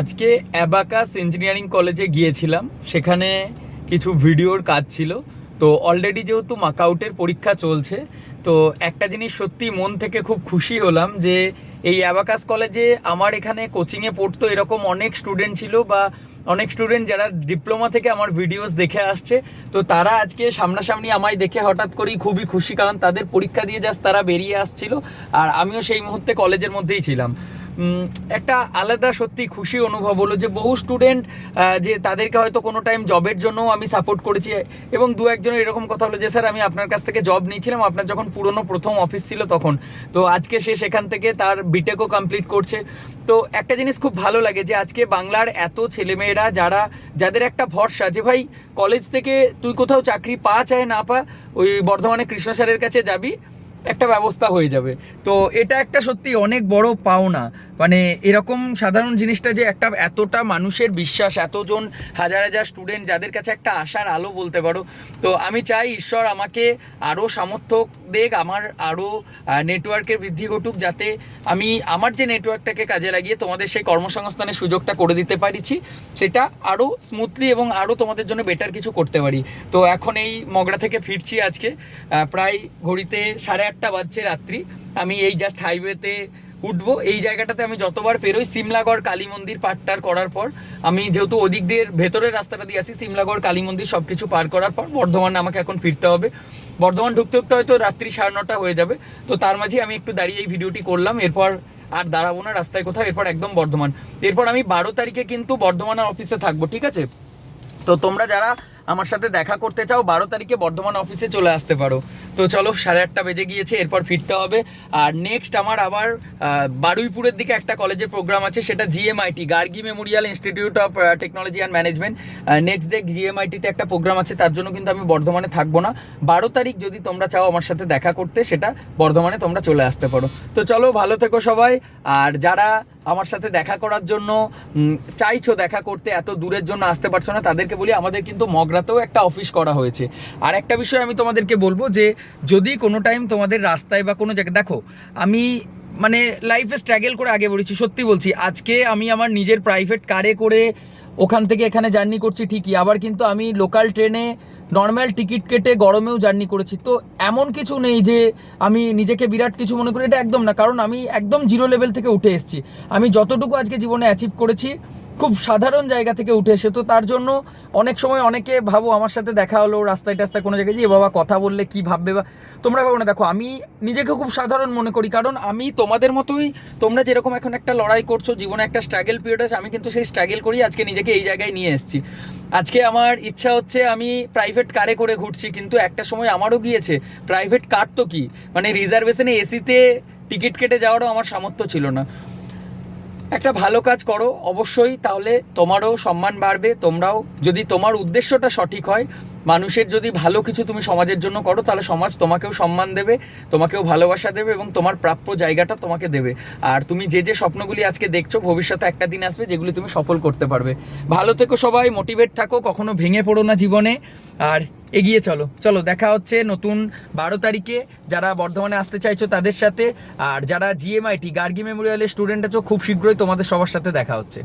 আজকে abacus engineering কলেজে গিয়েছিলাম। সেখানে কিছু ভিডিওর কাজ ছিল। তো অলরেডি যেহেতু মাকআউটের পরীক্ষা চলছে, তো একটা জিনিস সত্যি মন থেকে খুব খুশি হলাম যে এই অ্যাবাকাস কলেজে আমার এখানে কোচিংয়ে পড়তো এরকম অনেক স্টুডেন্ট ছিল বা অনেক স্টুডেন্ট যারা ডিপ্লোমা থেকে আমার ভিডিওস দেখে আসছে। তো তারা আজকে সামনাসামনি আমায় দেখে হঠাৎ করেই খুবই খুশি, কারণ তাদের পরীক্ষা দিয়ে জাস্ট তারা বেরিয়ে আসছিল। আর আমিও সেই মুহূর্তে কলেজের মধ্যেই ছিলাম। একটা আলাদা সত্যি খুশি অনুভব হলো যে বহু স্টুডেন্ট যে তাদেরকে হয়তো কোনো টাইম জবের জন্য আমি সাপোর্ট করেছি এবং দু একজনের এরকম কথা হলো যে, স্যার, আমি আপনার কাছ থেকে জব নিয়েছিলাম, আপনার যখন পুরনো প্রথম অফিস ছিল তখন। তো আজকে সে সেখান থেকে তার বিটেকও কমপ্লিট করছে। তো একটা জিনিস খুব ভালো লাগে যে, আজকে বাংলার এত ছেলেমেয়েরা যারা, যাদের একটা ভরসা যে, ভাই কলেজ থেকে তুই কোথাও চাকরি পা চায় না পা, ওই বর্ধমানে কৃষ্ণ স্যারের কাছে যাবি একটা ব্যবস্থা হয়ে যাবে। তো এটা একটা সত্যি অনেক বড় পাওনা। মানে এরকম সাধারণ জিনিসটা যে একটা এতটা মানুষের বিশ্বাস, এতজন হাজার হাজার স্টুডেন্ট যাদের কাছে একটা আশার আলো বলতে পারো। তো আমি চাই ঈশ্বর আমাকে আরও সামর্থ্য দেখ, আমার আরও নেটওয়ার্কের বৃদ্ধি ঘটুক যাতে আমি আমার যে নেটওয়ার্কটাকে কাজে লাগিয়ে তোমাদের সেই কর্মসংস্থানের সুযোগটা করে দিতে পারিছি, সেটা আরও স্মুথলি এবং আরও তোমাদের জন্য বেটার কিছু করতে পারি। তো এখন এই মগড়া থেকে ফিরছি আজকে প্রায় ঘড়িতে সাড়ে আটটা বাজছে রাত্রি। আমি এই জাস্ট হাইওয়েতে উঠবো। এই জায়গাটাতে আমি যতবার পেরোই, সিমলাগড় কালী মন্দির পাটটার করার পর, আমি যেহেতু ওদিক দিয়ে ভেতরের রাস্তাটা দিয়ে আসি, সিমলাগড় কালী মন্দির সব কিছু পার করার পর বর্ধমানে আমাকে এখন ফিরতে হবে। বর্ধমান ঢুকতে ঢুকতে হয়তো রাত্রি সাড়ে নটা হয়ে যাবে। তো তার মাঝে আমি একটু দাঁড়িয়ে এই ভিডিওটি করলাম, এরপর আর দাঁড়াবো না রাস্তায় কোথাও, এরপর একদম বর্ধমান। এরপর আমি বারো তারিখে কিন্তু বর্ধমানের অফিসে থাকব, ঠিক আছে? তো তোমরা যারা আমার সাথে দেখা করতে চাও, বারো তারিখে বর্ধমান অফিসে চলে আসতে পারো। তো চলো, সাড়ে আটটা বেজে গিয়েছে, এরপর ফিরতে হবে। আর নেক্সট আমার আবার বারুইপুরের দিকে একটা কলেজের প্রোগ্রাম আছে, সেটা GMIT Gargi memorial institute of technology and management next day জিএমআইটিতে একটা প্রোগ্রাম আছে, তার জন্য কিন্তু আমি বর্ধমানে থাকব না। বারো তারিখ যদি তোমরা চাও আমার সাথে দেখা করতে, সেটা বর্ধমানে তোমরা চলে আসতে পারো। তো চলো, ভালো থেকো সবাই। আর যারা আমার সাথে দেখা করার জন্য চাইছো দেখা করতে, এত দূরের জন্য আসতে পারছ না, তাদেরকে বলি আমাদের কিন্তু মগরাতেও একটা অফিস করা হয়েছে। আর একটা বিষয় আমি তোমাদেরকে বলব যে, যদি কোনো টাইম তোমাদের রাস্তায় বা কোনো জায়গায়, দেখো, আমি মানে লাইফে স্ট্রাগল করে আগে বলেছি, সত্যি বলছি, আজকে আমি আমার নিজের প্রাইভেট কারে করে ওখান থেকে এখানে জার্নি করছি ঠিকই, আবার কিন্তু আমি লোকাল ট্রেনে নর্মাল টিকিট কেটে গরমেও জার্নি করেছি। তো এমন কিছু নেই যে আমি নিজেকে বিরাট কিছু মনে করি, এটা একদম না। কারণ আমি একদম জিরো লেভেল থেকে উঠে এসেছি। আমি যতটুকু আজকে জীবনে অ্যাচিভ করেছি খুব সাধারণ জায়গা থেকে উঠে এসে, তো তার জন্য অনেক সময় অনেকে ভাবো আমার সাথে দেখা হলো, রাস্তায় টাস্তায় কোনো জায়গায় যে বাবা কথা বললে কি ভাববে বা, তোমরা ভাবো না, দেখো আমি নিজেকে খুব সাধারণ মনে করি, কারণ আমি তোমাদের মতোই, তোমরা যেরকম এখন একটা লড়াই করছ, জীবনে একটা স্ট্রাগল পিরিয়ড আছে, আমি কিন্তু সেই স্ট্রাগল করি আজকে নিজেকে এই জায়গায় নিয়ে এসেছি। আজকে আমার ইচ্ছা হচ্ছে আমি প্রাইভেট কারে করে ঘুরছি, কিন্তু একটা সময় আমারও গিয়েছে প্রাইভেট কার তো কি? মানে রিজার্ভেশনে এসিতে টিকিট কেটে যাওয়ারও আমার সামর্থ্য ছিল না। একটা ভালো কাজ করো, অবশ্যই, তাহলে তোমারও সম্মান বাড়বে, তোমরাও। যদি তোমার উদ্দেশ্যটা সঠিক হয় মানুষের যদি ভালো কিছু তুমি সমাজের জন্য করো, তাহলে সমাজ তোমাকেও সম্মান দেবে, তোমাকেও ভালোবাসা দেবে এবং তোমার প্রাপ্য জায়গাটা তোমাকে দেবে। আর তুমি যে যে স্বপ্নগুলি আজকে দেখছ, ভবিষ্যতে একটা দিন আসবে যেগুলি তুমি সফল করতে পারবে। ভালো থেকো সবাই মোটিভেট থাকো, কখনো ভেঙে পড়ো না জীবনে। আর এগিয়ে চলো। চলো, দেখা হচ্ছে নতুন বারো তারিখে। যারা বর্ধমানে আসতে চাইছো তাদের সাথে। আর যারা জিএমআইটি গার্গি মেমোরিয়ালের স্টুডেন্ট আছো, খুব শীঘ্রই তোমাদের সবার সাথে দেখা হচ্ছে।